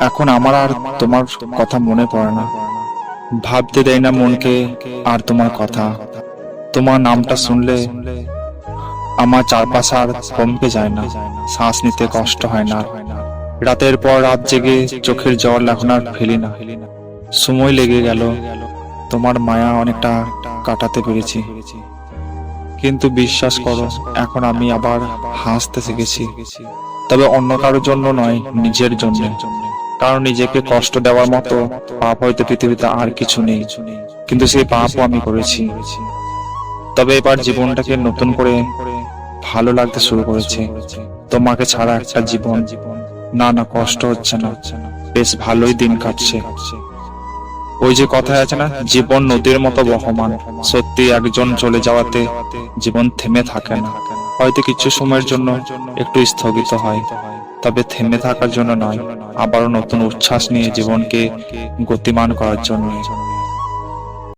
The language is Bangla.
এখন আমার আর তোমার কথা মনে পড়ে না। ভাবতে দেয় না মনকে আর তোমার কথা। তোমার নামটা শুনলে আমার চারপাশ আর কমকে যায় না। শ্বাস নিতে কষ্ট হয় না। রাতের পর রাত জেগে চোখের জল এখন আর ফেলি না। সময় লেগে গেল। তোমার মায়া অনেকটা কাটাতে পেরেছি। কিন্তু বিশ্বাস করো, এখন আমি আবার হাসতে শিখেছি। তবে অন্য কারোর জন্য নয়, নিজের জন্য। কারণ নিজেকে কষ্ট দেওয়ার মতো পাপ হয়তো পৃথিবীতে আর কিছু নেই। কিন্তু সেই পাপও আমি করেছি। তবে এবার জীবনটাকে নতুন করে ভালো লাগতে শুরু করেছে। তোমাকে ছাড়া একটা জীবন, না না, কষ্ট হচ্ছে না। বেশ ভালোই দিন কাটছে। ওই যে কথায় আছে না, জীবন নদীর মতো বহমান। সত্যি একজন চলে যাওয়াতে জীবন থেমে থাকে না। হয়তো কিছু সময়ের জন্য একটু স্থগিত হয়। তবে থেমে থাকার জন্য নয় আবারও নতুন উচ্ছ্বাস নিয়ে জীবনকে গতিমান করার জন্য।